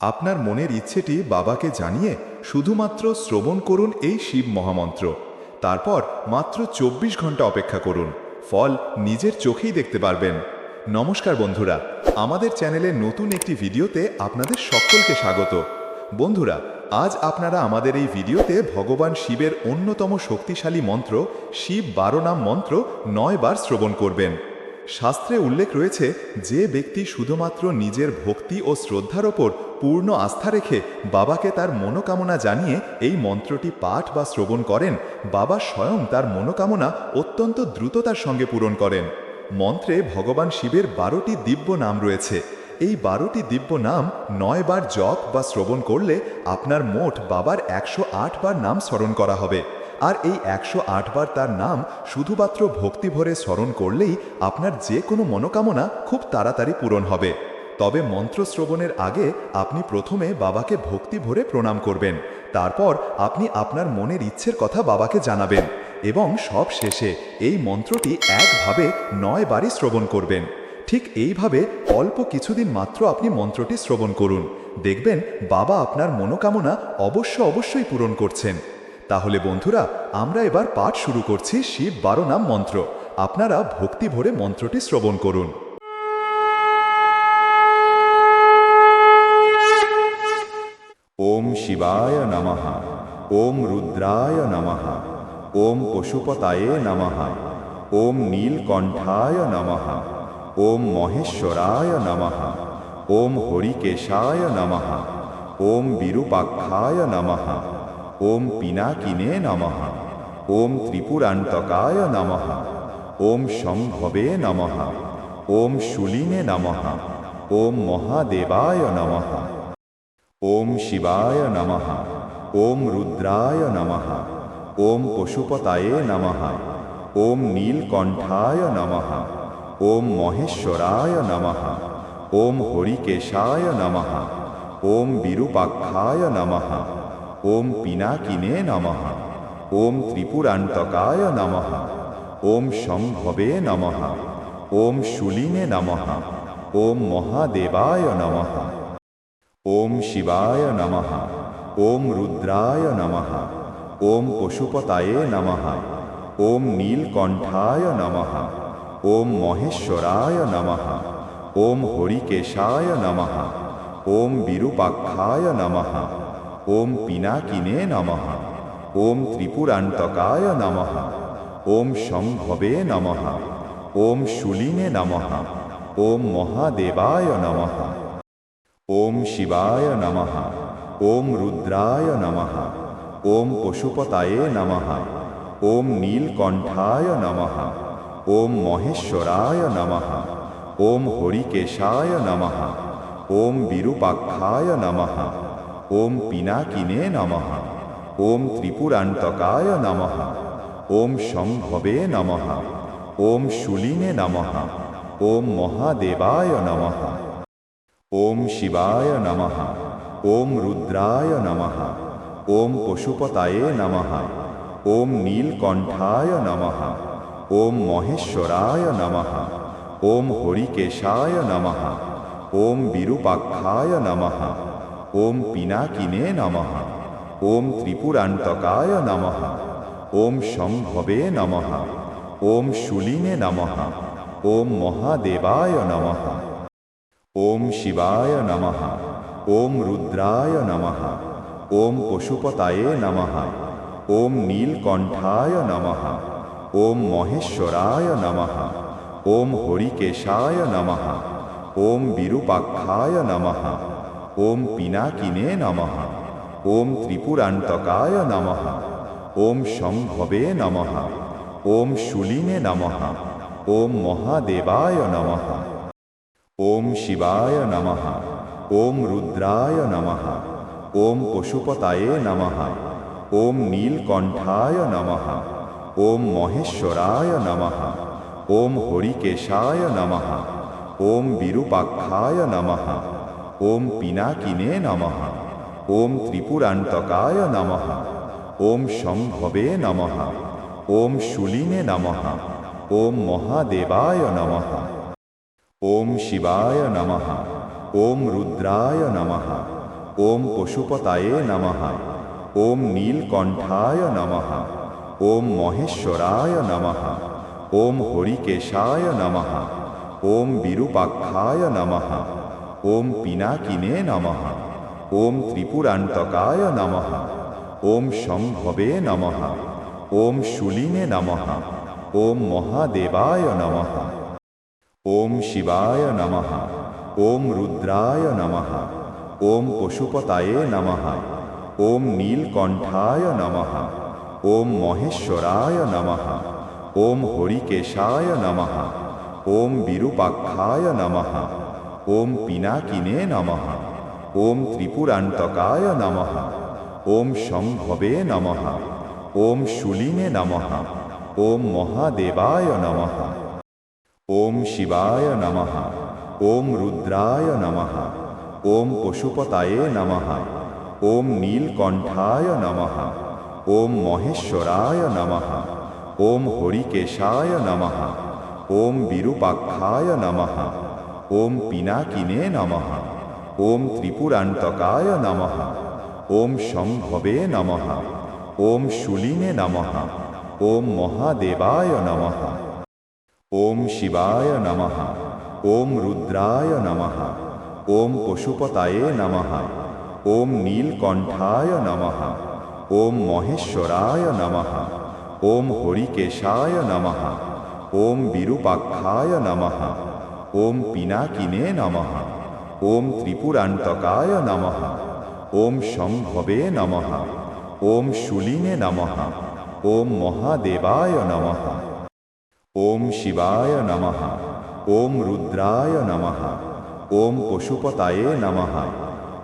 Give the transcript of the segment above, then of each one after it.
আপনার মনের ইচ্ছেটি বাবাকে জানিয়ে শুধুমাত্র শ্রবণ করুন এই শিব মহামন্ত্র। তারপর মাত্র চব্বিশ ঘণ্টা অপেক্ষা করুন। ফল নিজের চোখেই দেখতে পারবেন। নমস্কার বন্ধুরা, আমাদের চ্যানেলের নতুন একটি ভিডিওতে আপনাদের সকলকে স্বাগত। বন্ধুরা, আজ আপনারা আমাদের এই ভিডিওতে ভগবান শিবের অন্যতম শক্তিশালী মন্ত্র, শিব বারো নাম মন্ত্র নয় বার শ্রবণ করবেন। শাস্ত্রে উল্লেখ রয়েছে, যে ব্যক্তি শুধুমাত্র নিজের ভক্তি ও শ্রদ্ধার ওপর পূর্ণ আস্থা রেখে বাবাকে তার মনোকামনা জানিয়ে এই মন্ত্রটি পাঠ বা শ্রবণ করেন, বাবা স্বয়ং তার মনোকামনা অত্যন্ত দ্রুততার সঙ্গে পূরণ করেন। মন্ত্রে ভগবান শিবের বারোটি দিব্য নাম রয়েছে। এই বারোটি দিব্য নাম নয় বার জপ বা শ্রবণ করলে আপনার মোট বাবার একশো বার নাম স্মরণ করা হবে। আর এই একশো বার তার নাম শুধুমাত্র ভক্তি ভরে স্মরণ করলেই আপনার যে কোনো মনোকামনা খুব তাড়াতাড়ি পূরণ হবে। তবে মন্ত্র শ্রবণের আগে আপনি প্রথমে বাবাকে ভক্তি ভরে প্রণাম করবেন, তারপর আপনি আপনার মনের ইচ্ছের কথা বাবাকে জানাবেন এবং সব শেষে এই মন্ত্রটি একভাবে নয় বারই শ্রবণ করবেন। ঠিক এইভাবে অল্প কিছুদিন মাত্র আপনি মন্ত্রটি শ্রবণ করুন। দেখবেন বাবা আপনার মনোকামনা অবশ্য অবশ্যই পূরণ করছেন। তাহলে বন্ধুরা, আমরা এবার পাঠ শুরু করছি শিব বারো নাম মন্ত্র। আপনারা ভক্তি ভরে মন্ত্রটি শ্রবণ করুন। ওম শিবায় নমঃ, ওম রুদ্রায় নমঃ, ওম পশুপতায়ে নমঃ, ওম নীলকণ্ঠায় নমঃ, ওম মহেশ্বরায় নমঃ, ওম হরিকেশায় নমঃ, ওম বিরূপাক্ষায় নমঃ। ওম পিনাকিনে নমঃ ওম ত্রিপুরান্তকায় নমঃ ওম সম্ভবে নমঃ ওম শুলিনে নমঃ ওম মহাদেবায় নমঃ ওম শিবায় নমঃ ওম রুদ্রায় নমঃ ওম পশুপতায়ে নমঃ ওম নীলকণ্ঠায় নমঃ ওম মহেশ্বরায় নমঃ ওম হরিকেশায় নমঃ ওম বিরূপাক্ষায় নমঃ ওম পিনাকিনে নমঃ ওম ত্রিপুরান্তকায় নমঃ ওম সম্ভবে নমঃ ওম শুলিনে নমঃ ওম মহাদেবায় নমঃ ওম শিবায় নমঃ ওম রুদ্রায় নমঃ ওম পশুপতায়ে নমঃ ওম নীলকণ্ঠায় নমঃ ওম মহেশ্বরায় নমঃ ওম হরিকেশায় নমঃ ওম বিরূপাক্ষায় নমঃ ওম পিনাকিনে নমঃ ওম ত্রিপুরান্তকায় নমঃ ওম সম্ভবে নমঃ ওম শুলিনে নমঃ ওম মহাদেবায় নমঃ ওম শিবায় নমঃ ওম রুদ্রায় নমঃ ওম পশুপতায়ে নমঃ ওম নীলকণ্ঠায় নমঃ ওম মহেশ্বরায় নমঃ ওম হরিকেশায় নমঃ ওম বিরূপাক্ষায় নমঃ ওম পিনাকিনে নমঃ ওম ত্রিপুরান্তকায় নমঃ ওম সম্ভবে নমঃ ওম শুলিনে নমঃ ওম মহাদেবায় নমঃ ওম শিবায় নমঃ ওম রুদ্রায় নমঃ ওম পশুপতায়ে নমঃ ওম নীলকণ্ঠায় নমঃ ওম মহেশ্বরায় নমঃ ওম হরিকেশায় নমঃ ওম বিরূপাক্ষায় নমঃ ওম পিনাকিনে নমঃ ওম ত্রিপুরান্তকায় নমঃ ওম সম্ভবে নমঃ ওম শুলিনে নমঃ ওম মহাদেবায় নমঃ ওম শিবায় নমঃ ওম রুদ্রায় নমঃ ওম পশুপতায়ে নমঃ ওম নীলকণ্ঠায় নমঃ ওম মহেশ্বরায় নমঃ ওম হরিকেশায় নমঃ ওম বিরূপাক্ষায় নমঃ ওম পিনাকিনে নমঃ ওম ত্রিপুরান্তকায় নমঃ ওম সম্ভবে নমঃ ওম শুলিনে নমঃ ওম মহাদেবায় নমঃ ওম শিবায় নমঃ ওম রুদ্রায় নমঃ ওম পশুপতায়ে নমঃ ওম নীলকণ্ঠায় নমঃ ওম মহেশ্বরায় নমঃ ওম হরিকেশায় নমঃ ওম বিরূপাক্ষায় নমঃ ওম পিনাকিনে নমঃ ওম ত্রিপুরান্তকায় নমঃ ওম সম্ভবে নমঃ ওম শুলিনে নমঃ ওম মহাদেবায় নমঃ ওম শিবায় নমঃ ওম রুদ্রায় নমঃ ওম পশুপতায়ে নমঃ ওম নীলকণ্ঠায় নমঃ ওম মহেশ্বরায় নমঃ ওম হরিকেশায় নমঃ ওম বিরূপাক্ষায় নমঃ ওম পিনাকিনে নমঃ ওম ত্রিপুরান্তকায় নমঃ ওম সম্ভবে নমঃ ওম শুলিনে নমঃ ওম মহাদেবায় নমঃ ওম শিবায় নমঃ ওম রুদ্রায় নমঃ ওম পশুপতায়ে নমঃ ওম নীলকণ্ঠায় নমঃ ওম মহেশ্বরায় নমঃ ওম হরিকেশায় নমঃ ওম বিরূপাক্ষায় নমঃ ওম পিনাকিনে নমঃ ওম ত্রিপুরান্তকায় নমঃ ওম সম্ভবে নমঃ ওম শুলিনে নমঃ ওম মহাদেবায় নমঃ ওম শিবায় নমঃ ওম রুদ্রায় নমঃ ওম পশুপতায়ে নমঃ ওম নীলকণ্ঠায় নমঃ ওম মহেশ্বরায় নমঃ ওম হরিকেশায় নমঃ ওম বিরূপাক্ষায় নমঃ ওম পিনাকিনে নমঃ ওম ত্রিপুরান্তকায় নমঃ ওম সম্ভবে নমঃ ওম শুলিনে নমঃ ওম মহাদেবায় নমঃ ওম শিবায় নমঃ ওম রুদ্রায় নমঃ ওম পশুপতায়ে নমঃ ওম নীলকণ্ঠায় নমঃ ওম মহেশ্বরায় নমঃ ওম হরিকেশায় নমঃ ওম বিরূপাক্ষায় নমঃ ওম পিনাকিনে নমঃ ওম ত্রিপুরান্তকায় নমঃ ওম সম্ভবে নমঃ ওম শুলিনে নমঃ ওম মহাদেবায় নমঃ ওম শিবায় নমঃ ওম রুদ্রায় নমঃ ওম পশুপতায়ে নমঃ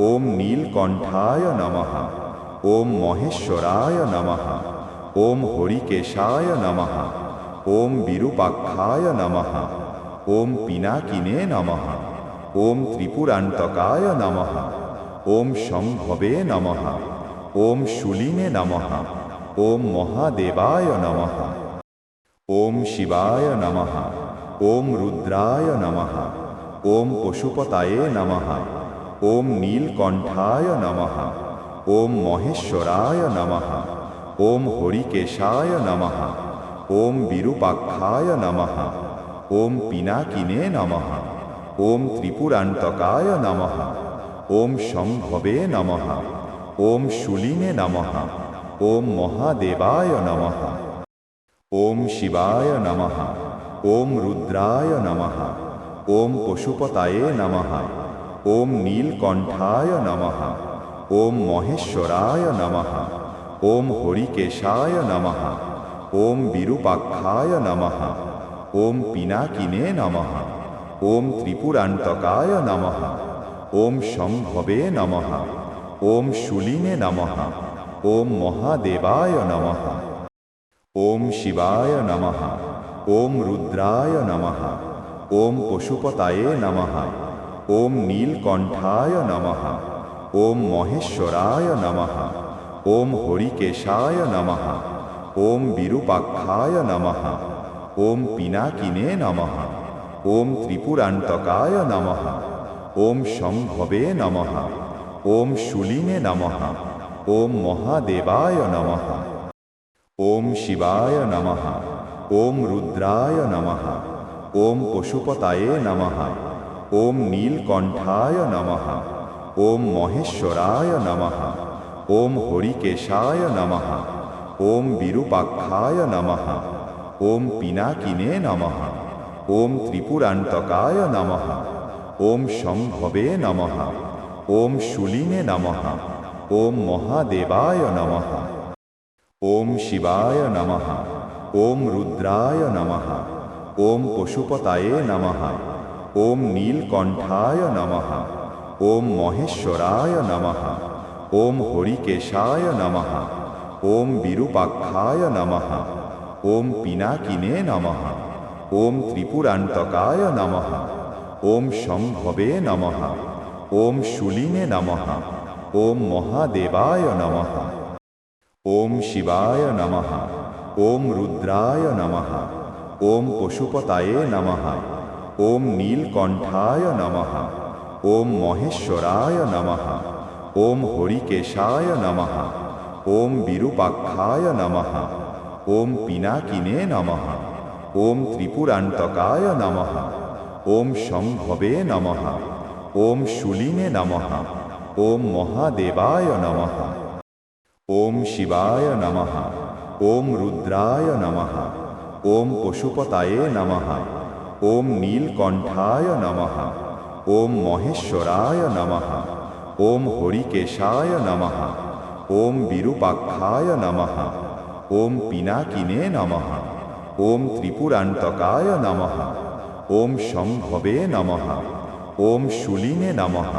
ওম নীলকণ্ঠায় নমঃ ওম মহেশ্বরায় নমঃ ওম হরিকেশায় নমঃ ওম বিরূপাক্ষায় নমঃ ওম পিনাকিনে নমঃ ওম ত্রিপুরান্তকায় নমঃ ওম সম্ভবে নমঃ ওম শুলিনে নমঃ ওম মহাদেবায় নমঃ ওম শিবায় নমঃ ওম রুদ্রায় নমঃ ওম পশুপতায়ে নমঃ ওম নীলকণ্ঠায় নমঃ ওম মহেশ্বরায় নমঃ ওম হরিকেশায় নমঃ ওম বিরূপাক্ষায় নমঃ ওম পিনাকিনে নমঃ ওম ত্রিপুরান্তকায় নমঃ ওম সম্ভবে নমঃ ওম শুলিনে নমঃ ওম মহাদেবায় নমঃ ওম শিবায় নমঃ ওম রুদ্রায় নমঃ ওম পশুপতায়ে নমঃ ওম নীলকণ্ঠায় নমঃ ওম মহেশ্বরায় নমঃ ওম হরিকেশায় নমঃ ওম বিরূপাক্ষায় নমঃ ওম পিনাকিনে নমঃ ওম ত্রিপুরান্তকায় নমঃ ওম সম্ভবে নমঃ ওম শুলিনে নমঃ ওম মহাদেবায় নমঃ ওম শিবায় নমঃ ওম রুদ্রায় নমঃ ওম পশুপতায়ে নমঃ ওম নীলকণ্ঠায় নমঃ ওম মহেশ্বরায় নমঃ ওম হরিকেশায় নমঃ ওম বিরূপাক্ষায় নমঃ ওম পিনাকিনে নমঃ ওম ত্রিপুরান্তকায় নমঃ ওম সম্ভবে নমঃ ওম শুলিনে নমঃ ওম মহাদেবায় নমঃ ওম শিবায় নমঃ ওম রুদ্রায় নমঃ ওম পশুপতায়ে নমঃ ওম নীলকণ্ঠায় নমঃ ওম মহেশ্বরায় নমঃ ওম হরিকেশায় নমঃ ওম বিরূপাক্ষায় নমঃ ওম পিনাকিনে নমঃ ওম ত্রিপুরান্তকায় নমঃ ওম সম্ভবে নমঃ ওম শুলিনে নমঃ ওম মহাদেবায় নমঃ ওম শিবায় নমঃ ওম রুদ্রায় নমঃ ওম পশুপতায়ে নমঃ ওম নীলকণ্ঠায় নমঃ ওম মহেশ্বরায় নমঃ ওম হরিকেশায় নমঃ ওম বিরূপাক্ষায় নমঃ ওম পিনাকিনে নমঃ ওম ত্রিপুরান্তকায় নমঃ ওম সম্ভবে নমঃ ওম শুলিনে নমঃ ওম মহাদেবায় নমঃ ওম শিবায় নমঃ ওম রুদ্রায় নমঃ ওম পশুপতায়ে নমঃ ওম নীলকণ্ঠায় নমঃ ওম মহেশ্বরায় নমঃ ওম হরিকেশায় নমঃ ওম বিরূপাক্ষায় নমঃ ওম পিনাকিনে নমঃ ওম ত্রিপুরান্তকায় নমঃ ওম সম্ভবে নমঃ ওম শুলিনে নমঃ ওম মহাদেবায় নমঃ ওম শিবায় নমঃ ওম রুদ্রায় নমঃ ওম পশুপতায়ে নমঃ ওম নীলকণ্ঠায় নমঃ ওম মহেশ্বরায় নমঃ ওম হরিকেশায় নমঃ ওম বিরূপাক্ষায় নমঃ ওম পিনাকিনে নমঃ ওম ত্রিপুরান্তকায় নমঃ ওম সম্ভবে নমঃ ওম শুলিনে নমঃ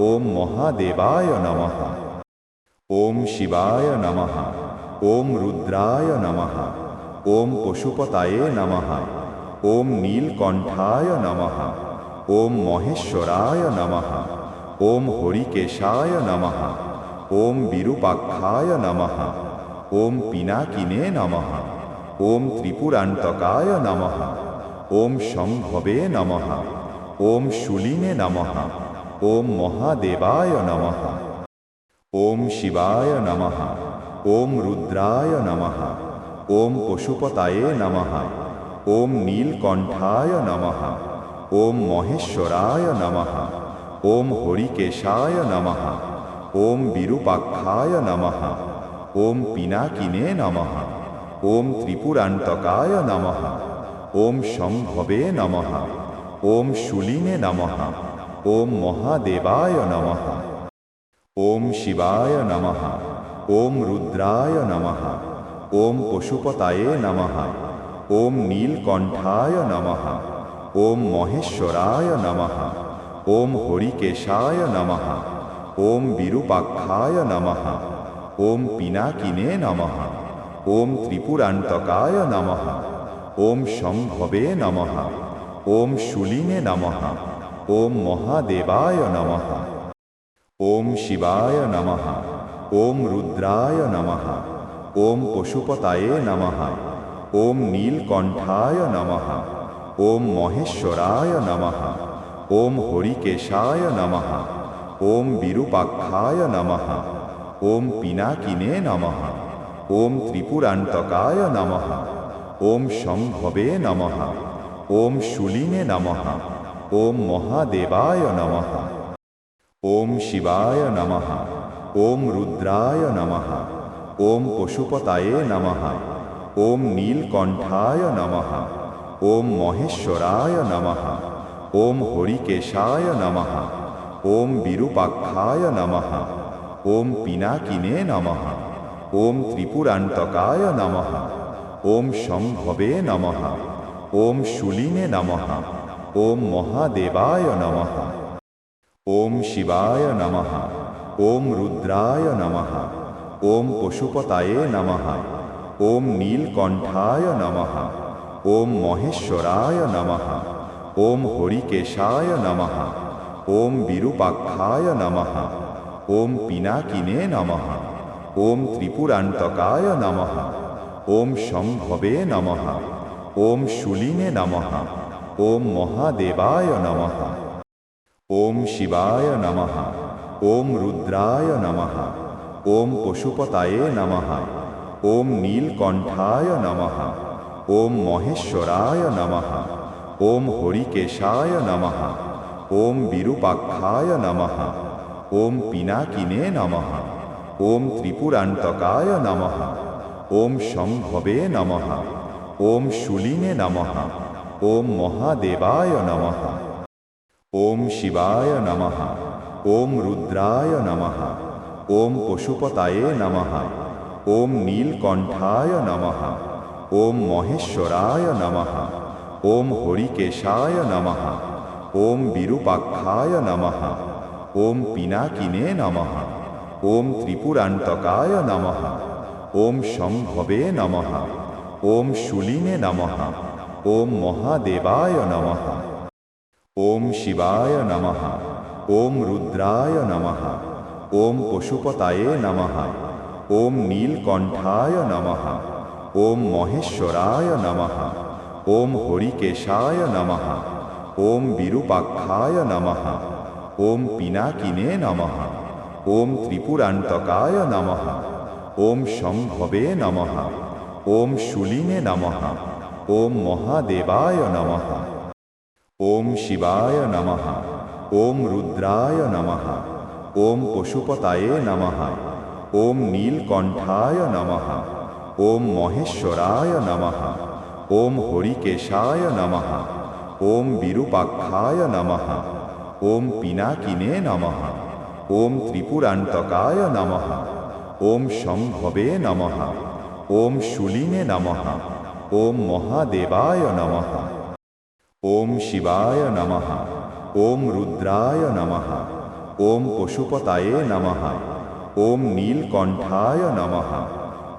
ওম মহাদেবায় নমঃ ওম শিবায় নমঃ ওম রুদ্রায় নমঃ ওম পশুপতায়ে নমঃ ওম নীলকণ্ঠায় নমঃ ওম মহেশ্বরায় নমঃ ওম হরিকেশায় নমঃ ওম বিরূপাক্ষায় নমঃ ওম পিনাকিনে নমঃ ওম ত্রিপুরান্তকায় নমঃ ওম সম্ভবে নমঃ ওম শুলিনে নমঃ ওম মহাদেবায় নমঃ ওম শিবায় নমঃ ওম রুদ্রায় নমঃ ওম পশুপতায়ে নমঃ ওম নীলকণ্ঠায় নমঃ ওম মহেশ্বরায় নমঃ ওম হরিকেশায় নমঃ ওম বিরূপাক্ষায় নমঃ ওম পিনাকিনে নমঃ ওম ত্রিপুরান্তকায় নমঃ ওম সম্ভবে নমঃ ওম শুলিনে নমঃ ওম মহাদেবায় নমঃ ওম শিবায় নমঃ ওম রুদ্রায় নমঃ ওম পশুপতায়ে নমঃ ওম নীলকণ্ঠায় নমঃ ওম মহেশ্বরায় নমঃ ওম হরিকেশায় নমঃ ওম বিরূপাক্ষায় নমঃ ওম পিনাকিনে নমঃ ওম ত্রিপুরান্তকায় নমঃ ওম সম্ভবে নমঃ ওম শুলিনে নমঃ ওম মহাদেবায় নমঃ ওম শিবায় নমঃ ওম রুদ্রায় নমঃ ওম পশুপতায়ে নমঃ ওম নীলকণ্ঠায় নমঃ ওম মহেশ্বরায় নমঃ ওম হরিকেশায় নমঃ ওম বিরূপাক্ষায় নমঃ ওম পিনাকিনে নমঃ ওম ত্রিপুরান্তকায় নমঃ ওম সম্ভবে নমঃ ওম শুলিনে নমঃ ওম মহাদেবায় নমঃ ওম শিবায় নমঃ ওম রুদ্রায় নমঃ ওম পশুপতায়ে নমঃ ওম নীলকণ্ঠায় নমঃ ওম মহেশ্বরায় নমঃ ওম হরিকেশায় নমঃ ওম বিরূপাক্ষায় নমঃ ওম পিনাকিনে নমঃ ওম ত্রিপুরান্তকায় নমঃ ওম সম্ভবে নমঃ ওম শুলিনে নমঃ ওম মহাদেবায় নমঃ ওম শিবায় নমঃ ওম রুদ্রায় নমঃ ওম পশুপতায়ে নমঃ ওম নীলকণ্ঠায় নমঃ ওম মহেশ্বরায় নমঃ ওম হরিকেশায় নমঃ ওম বিরূপাক্ষায় নমঃ ওম পিনাকিনে নমঃ ওম ত্রিপুরান্তকায় নমঃ ওম সম্ভবে নমঃ ওম শুলিনে নমঃ ওম মহাদেবায় নমঃ ওম শিবায় নমঃ ওম রুদ্রায় নমঃ ওম পশুপতায়ে নমঃ ওম নীলকণ্ঠায় নমঃ ওম মহেশ্বরায় নমঃ ওম হরিকেশায় নমঃ ওম বিরূপাক্ষায় নমঃ ওম পিনাকিনে নমঃ ওম ত্রিপুরান্তকায় নমঃ ওম সম্ভবে নমঃ ওম শুলিনে নমঃ ওম মহাদেবায় নমঃ ওম শিবায় নমঃ ওম রুদ্রায় নমঃ ওম পশুপতায়ে নমঃ ওম নীলকণ্ঠায় নমঃ ওম মহেশ্বরায় নমঃ ওম হরিকেশায় নমঃ ওম বিরূপাক্ষায় নমঃ ওম পিনাকিনে নমঃ ওম ত্রিপুরান্তকায় নমঃ ওম সম্ভবে নমঃ ওম শুলিনে নমঃ ওম মহাদেবায় নমঃ ওম শিবায় নমঃ ওম রুদ্রায় নমঃ ওম পশুপতায়ে নমঃ ওম নীলকণ্ঠায় নমঃ ওম মহেশ্বরায় নমঃ ওম হরিকেশায় নমঃ ওম বিরূপাক্ষায় নমঃ ওম পিনাকিনে নমঃ ওম ত্রিপুরান্তকায় নমঃ ওম সম্ভবে নমঃ ওম শুলিনে নমঃ ওম মহাদেবায় নমঃ ওম শিবায় নমঃ ওম রুদ্রায় নমঃ ওম পশুপতায়ে নমঃ ওম নীলকণ্ঠায় নমঃ ওম মহেশ্বরায় নমঃ ওম হরিকেশায় নমঃ ওম বিরূপাক্ষায় নমঃ ওম পিনাকিনে নমঃ ওম ত্রিপুরান্তকায় নমঃ ওম সম্ভবে নমঃ ওম শুলিনে নমঃ ওম মহাদেবায় নমঃ ওম শিবায় নমঃ ওম রুদ্রায় নমঃ ওম পশুপতায়ে নমঃ ওম নীলকণ্ঠায় নমঃ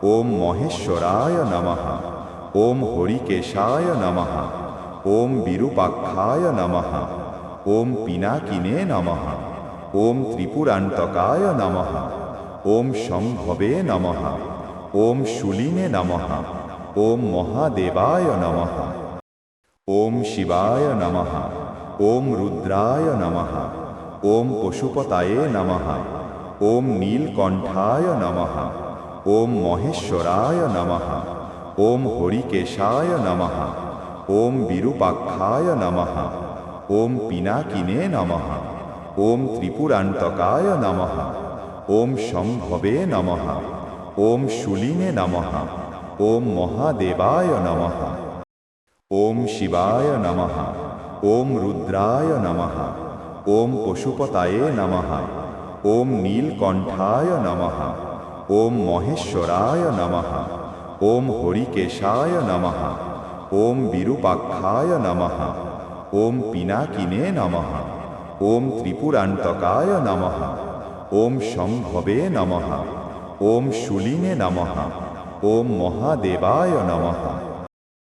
ওম মহেশ্বরায় নমঃ ওম হরিকেশায় নমঃ ওম বিরূপাক্ষায় নমঃ ওম পিনাকিনে নমঃ ওম ত্রিপুরান্তকায় নমঃ ওম সম্ভবে নমঃ ওম শুলিনে নমঃ ওম মহাদেবায় নমঃ ওম শিবায় নমঃ ওম রুদ্রায় নমঃ ওম পশুপতায়ে নমঃ ওম নীলকণ্ঠায় নমঃ ওম মহেশ্বরায় নমঃ ওম হরিকেশায় নমঃ ওম বিরূপাক্ষায় নমঃ ওম পিনাকিনে নমঃ ওম ত্রিপুরান্তকায় নমঃ ওম সম্ভবে নমঃ ওম শুলিনে নমঃ ওম মহাদেবায় নমঃ ওম শিবায় নমঃ ওম রুদ্রায় নমঃ ওম পশুপতায়ে নমঃ ওম নীলকণ্ঠায় নমঃ ওম মহেশ্বরায় নমঃ ওম হরিকেশায় নমঃ ওম বিরূপাক্ষায় নমঃ ওম পিনাকিনে নমঃ। ওম ত্রিপুরান্তকায় নমঃ। ওম সম্ভবে নমঃ। ওম শুলিনে নমঃ। ওম মহাদেবায় নমঃ।